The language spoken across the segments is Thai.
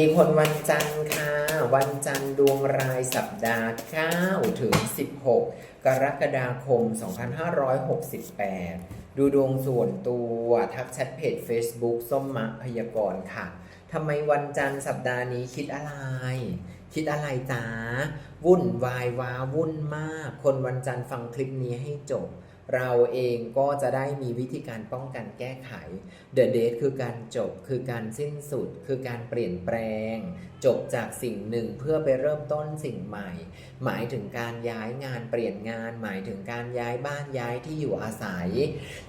มีคนวันจันทร์ค่ะ วันจันทร์ดวงรายสัปดาห์ 9 ถึง 16 กรกฎาคม 2568 ดูดวงส่วนตัวทักแชทเพจ Facebook ส้มมะพยากรณ์ค่ะทำไมวันจันทร์สัปดาห์นี้คิดอะไร คิดอะไรจ้าวุ่นวายวาวุ่นมาก คนวันจันทร์ฟังคลิปนี้ให้จบ เราเองก็จะได้มีวิธีการป้องกันแก้ไข The Date คือการจบคือการสิ้นสุด คือการเปลี่ยนแปลง จบจากสิ่งหนึ่งเพื่อไปเริ่มต้นสิ่งใหม่ หมายถึงการย้ายงานเปลี่ยนงาน หมายถึงการย้ายบ้านย้ายที่อยู่อาศัย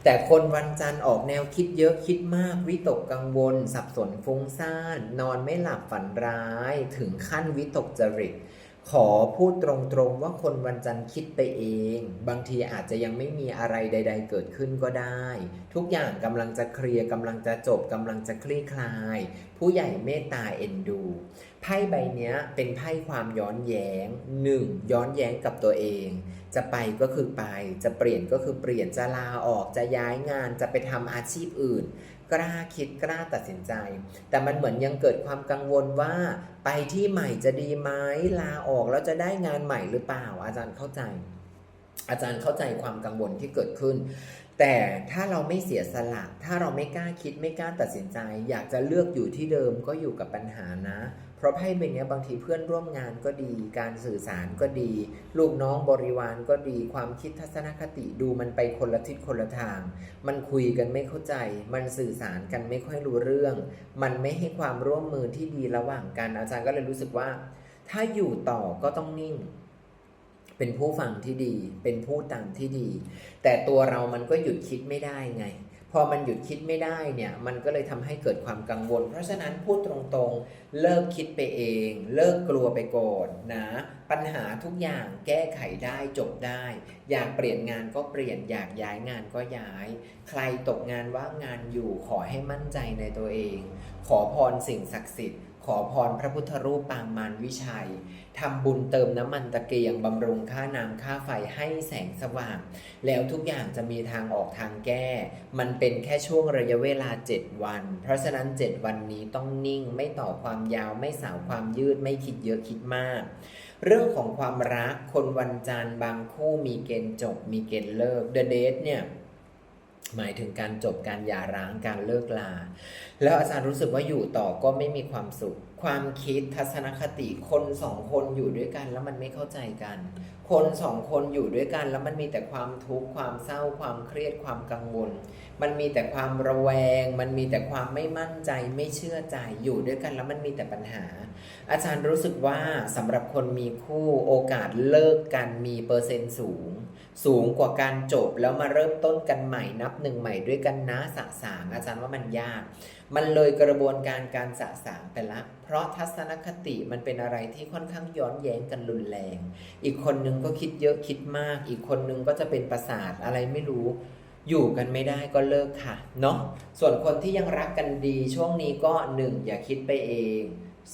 แต่คนวันจันทร์ออกแนวคิดเยอะคิดมาก วิตกกังวล สับสนฟุ้งซ่าน นอนไม่หลับฝันร้าย ถึงขั้นวิตกจริต ขอพูดตรงๆว่าคนวันจันทร์คิดไปเอง บางทีอาจจะยังไม่มีอะไรใด ๆ เกิดขึ้นก็ได้ ทุกอย่างกำลังจะเคลียร์กำลังจะจบกำลังจะคลี่คลาย ผู้ใหญ่เมตตาเอ็นดู ไพ่ใบนี้เป็นไพ่ความย้อนแย้งหนึ่งย้อนแย้งกับตัวเองจะไปก็คือไป จะเปลี่ยนก็คือเปลี่ยน จะลาออก จะย้ายงาน จะไปทำอาชีพอื่น กล้าคิดกล้าตัดสินใจ แต่มันเหมือนยังเกิดความกังวลว่า ไปที่ใหม่จะดีไหมลาออกแล้วจะได้งานใหม่หรือเปล่า อาจารย์เข้าใจ อาจารย์เข้าใจความกังวลที่เกิดขึ้น แต่ถ้าเราไม่เสียสละ ถ้าเราไม่กล้าคิดไม่กล้าตัดสินใจ อยากจะเลือกอยู่ที่เดิมก็อยู่กับปัญหานะ เพราะไพ่ใบเนี้ยบางทีเพื่อนร่วมงานก็ดี การสื่อสารก็ดี ลูกน้องบริวารก็ดี ความคิดทัศนคติดูมันไปคนละทิศคนละทาง มันคุยกันไม่เข้าใจ มันสื่อสารกันไม่ค่อยรู้เรื่อง มันไม่ให้ความร่วมมือที่ดีระหว่างกันอาจารย์ก็เลยรู้สึกว่า ถ้าอยู่ต่อก็ต้องนิ่ง เป็นผู้ฟังที่ดี เป็นผู้ตามที่ดี แต่ตัวเรามันก็หยุดคิดไม่ได้ไง พอมันหยุดคิดไม่ได้เนี่ย มันก็เลยทำให้เกิดความกังวล เพราะฉะนั้นพูดตรงๆ เลิกคิดไปเอง เลิกกลัวไปก่อนนะ ปัญหาทุกอย่างแก้ไขได้จบได้ อยากเปลี่ยนงานก็เปลี่ยน อยากย้ายงานก็ย้าย ใครตกงานว่างงานอยู่ขอให้มั่นใจในตัวเอง ขอพรสิ่งศักดิ์สิทธิ์ ขอพรพระพุทธรูปปางมารวิชัยทำบุญเติมน้ำมันตะเกียงบำรุงค่าน้ำค่าไฟให้แสงสว่าง แล้วทุกอย่างจะมีทางออกทางแก้ มันเป็นแค่ช่วงระยะเวลา 7 วัน เพราะฉะนั้น 7 วันนี้ต้องนิ่ง ไม่ต่อความยาวไม่สาวความยืดไม่คิดเยอะคิดมาก เรื่องของความรักคนวันจันทร์บางคู่มีเกณฑ์จบมีเกณฑ์เลิก The Date เนี่ย หมายถึงการจบการหย่าร้างการเลิกลา แล้วอาจารย์รู้สึกว่าอยู่ต่อก็ไม่มีความสุข ความคิดทัศนคติคนสองคนอยู่ด้วยกัน แล้วมันไม่เข้าใจกัน คนสองคนอยู่ด้วยกันแล้วมันมีแต่ความทุกข์ความเศร้าความเครียดความกังวล มันมีแต่ความระแวง มันมีแต่ความไม่มั่นใจไม่เชื่อใจอยู่ด้วยกันแล้วมันมีแต่ปัญหา อาจารย์รู้สึกว่าสำหรับคนมีคู่โอกาสเลิกกันมีเปอร์เซ็นต์สูง สูงกว่าการจบแล้วมาเริ่มต้นกันใหม่นับหนึ่งใหม่ด้วยกันนะสะสางอาจารย์ว่ามันยาก มันเลยกระบวนการการสะสางไปละ เพราะทัศนคติมันเป็นอะไรที่ค่อนข้างย้อนแย้งกันรุนแรง อีกคนนึงก็คิดเยอะคิดมาก อีกคนนึงก็จะเป็นประสาทอะไรไม่รู้ อยู่กันไม่ได้ก็เลิกค่ะ เนาะ ส่วนคนที่ยังรักกันดีช่วงนี้ก็หนึ่งอย่าคิดไปเอง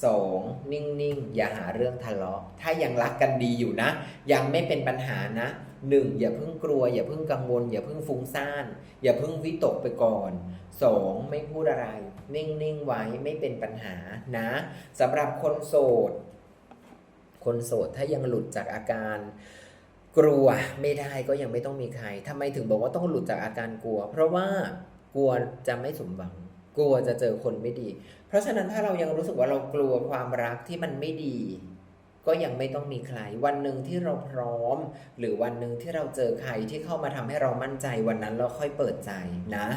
สองนิ่ง ๆ อย่าหาเรื่องทะเลาะ ถ้ายังรักกันดีอยู่นะ ยังไม่เป็นปัญหานะ หนึ่งอย่าเพิ่งกลัว อย่าเพิ่งกังวล อย่าเพิ่งฟุ้งซ่าน อย่าเพิ่งวิตกไปก่อนสองไม่พูดอะไร นิ่งๆไว้ไม่เป็นปัญหานะสำหรับคนโสด คนโสดถ้ายังหลุดจากอาการกลัวไม่ได้ก็ยังไม่ต้องมีใครทำไมถึงบอกว่าต้องหลุดจากอาการกลัว เพราะว่ากลัวจะไม่สมหวัง กลัวจะเจอคนไม่ดี เพราะฉะนั้นถ้าเรายังรู้สึกว่าเรากลัวความรักที่มันไม่ดี ก็ยังไม่ต้องมีใคร วันหนึ่งที่เราพร้อม หรือวันหนึ่งที่เราเจอใครที่เข้ามาทำให้เรามั่นใจวันนั้นเราค่อยเปิดใจนะ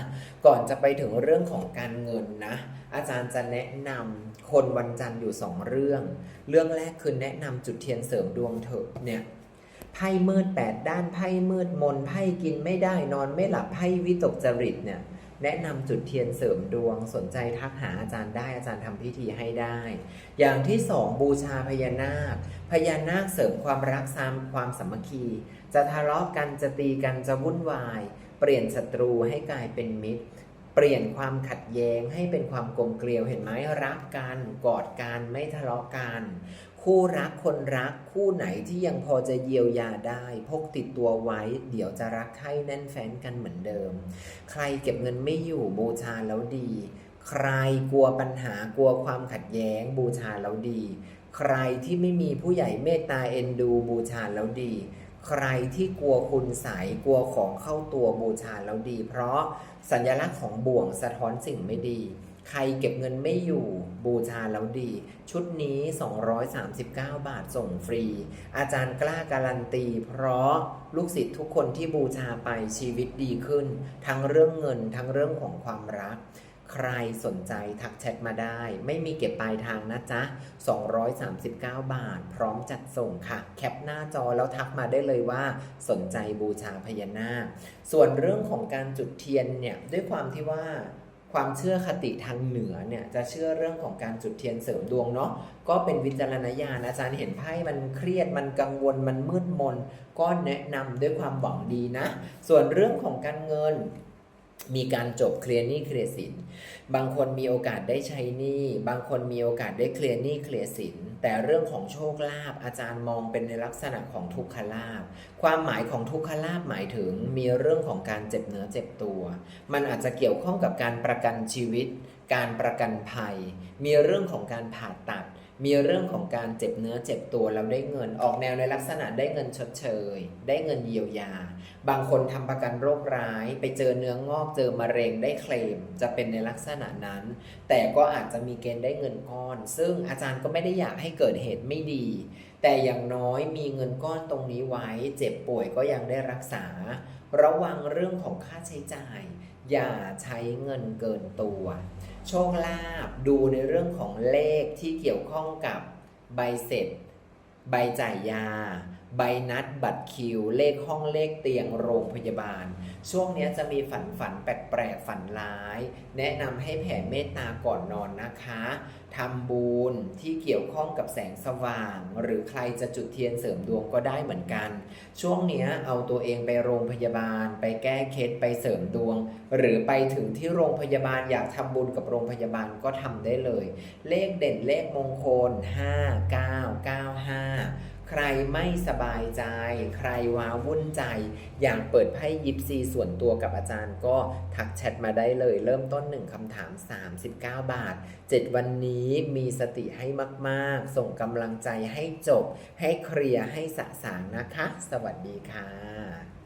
ก่อนจะไปถึงเรื่องของการเงินนะ อาจารย์จะแนะนำคนวันจันทร์อยู่สองเรื่อง เรื่องแรกคือแนะนำจุดเทียนเสริมดวงเถอะเนี่ยไพ่มืดแปดด้านไพ่มืดมนไพ่กินไม่ได้นอนไม่หลับไพ่วิตกจริตเนี่ย แนะนำจุดเทียนเสริมดวงสนใจทักหาอาจารย์ได้อาจารย์ทำพิธีให้ได้ อย่างที่สองบูชาพญานาค พญานาคเสริมความรักซามความสามัคคี จะทะเลาะกันจะตีกันจะวุ่นวาย เปลี่ยนศัตรูให้กลายเป็นมิตร เปลี่ยนความขัดแย้งให้เป็นความกลมเกลียวเห็นไหมรักกันกอดกันไม่ทะเลาะกัน คู่รักคนรักคู่ไหนที่ยังพอจะเยียวยาได้ พกติดตัวไว้ เดี๋ยวจะรักใครแน่นแฟนกันเหมือนเดิม ใครเก็บเงินไม่อยู่บูชาแล้วดี ใครกลัวปัญหากลัวความขัดแย้งบูชาแล้วดี ใครที่ไม่มีผู้ใหญ่เมตตาเอ็นดูบูชาแล้วดี ใครที่กลัวคุณใสยกลัวของเข้าตัวบูชาแล้วดี เพราะสัญลักษณ์ของบ่วงสะท้อนสิ่งไม่ดี ใครเก็บเงินไม่อยู่บูชาแล้วดี ชุดนี้ 239 บาทส่งฟรี อาจารย์กล้าการันตี เพราะลูกศิษย์ทุกคนที่บูชาไปชีวิตดีขึ้น ทั้งเรื่องเงินทั้งเรื่องของความรัก ใครสนใจทักแชทมาได้ ไม่มีเก็บปลายทางนะจ๊ะ 239 บาท พร้อมจัดส่งค่ะ แคปหน้าจอแล้วทักมาได้เลยว่า สนใจบูชาพญานาคส่วนเรื่องของการจุดเทียนเนี่ยด้วยความที่ว่า ความเชื่อคติทางเหนือเนี่ยจะเชื่อเรื่องของการจุดเทียนเสริมดวงเนาะก็เป็นวิจารณญาณอาจารย์เห็นไพ่มันเครียดมันกังวลมันมืดมน ก็แนะนำด้วยความหวังดีนะ ส่วนเรื่องของการเงินมีการจบเคลียร์หนี้เคลียร์สิน บางคนมีโอกาสได้ใช้หนี้ บางคนมีโอกาสได้เคลียร์หนี้เคลียร์สิน แต่เรื่องของโชคลาภอาจารย์มองเป็นในลักษณะของทุกขลาภความหมายของทุกขลาภหมายถึงมีเรื่องของการเจ็บเนื้อเจ็บตัว มันอาจจะเกี่ยวข้องกับการประกันชีวิต การประกันภัย มีเรื่องของการผ่าตัด มีเรื่องของการเจ็บเนื้อเจ็บตัวแล้วได้เงินออกแนวในลักษณะได้เงินชดเชย ได้เงินเยียวยา บางคนทำประกันโรคร้าย ไปเจอเนื้องอกเจอมะเร็งได้เคลม จะเป็นในลักษณะนั้น แต่ก็อาจจะมีเกณฑ์ได้เงินก้อน ซึ่งอาจารย์ก็ไม่ได้อยากให้เกิดเหตุไม่ดี แต่อย่างน้อยมีเงินก้อนตรงนี้ไว้ เจ็บป่วยก็ยังได้รักษา ระวังเรื่องของค่าใช้จ่าย อย่าใช้เงินเกินตัว โชคลาภดูในเรื่องของเลขที่เกี่ยวข้องกับใบเสร็จ ใบจ่ายยา ใบนัดบัตรคิว เลขห้องเลขเตียงโรงพยาบาล ช่วงนี้จะมีฝันฝันแปลกๆฝันร้าย แนะนำให้แผ่เมตตาก่อนนอนนะคะทำบุญที่เกี่ยวข้องกับแสงสว่าง หรือใครจะจุดเทียนเสริมดวงก็ได้เหมือนกัน ช่วงนี้เอาตัวเองไปโรงพยาบาล ไปแก้เคล็ดไปเสริมดวง หรือไปถึงที่โรงพยาบาลอยากทำบุญกับโรงพยาบาลก็ทำได้เลย เลขเด่นเลขมงคล 5995 ใครไม่สบายใจ ใครว้าวุ่นใจ อยากเปิดไพ่ยิปซีส่วนตัวกับอาจารย์ก็ทักแชทมาได้เลย เริ่มต้น1คำถาม 39 บาท 7 วันนี้มีสติให้มาก ๆ ส่งกำลังใจให้จบ ให้เคลียร์ให้สะสางนะคะ สวัสดีค่ะ